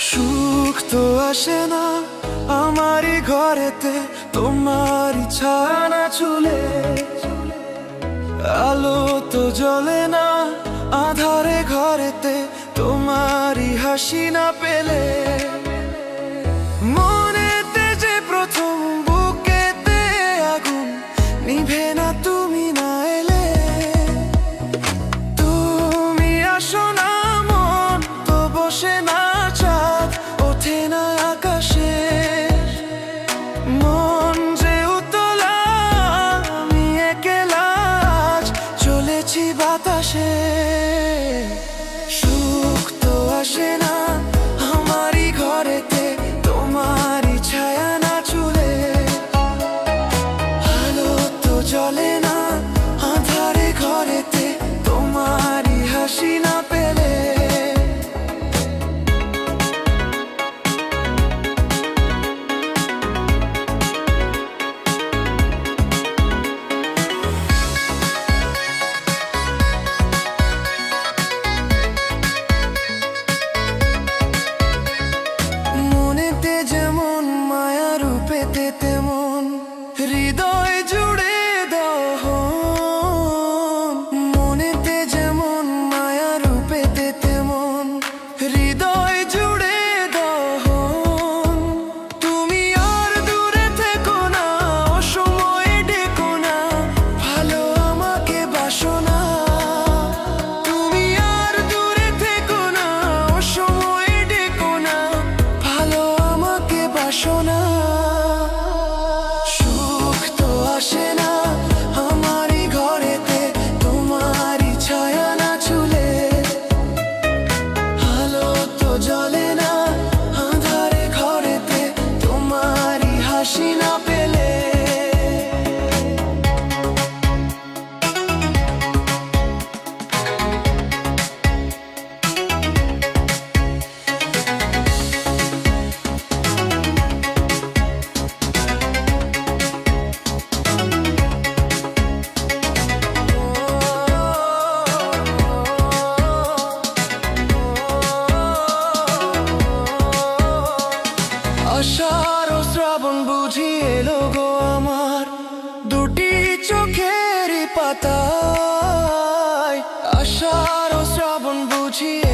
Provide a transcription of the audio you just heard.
সুখ তো আসে না আমারই ঘরেতে, তোমার ছানা চুলে আলো তো জ্বলে না আধারে ঘরেতে হাসি না পেলে পাতায় আশার শ্রাবণ বুঝিয়ে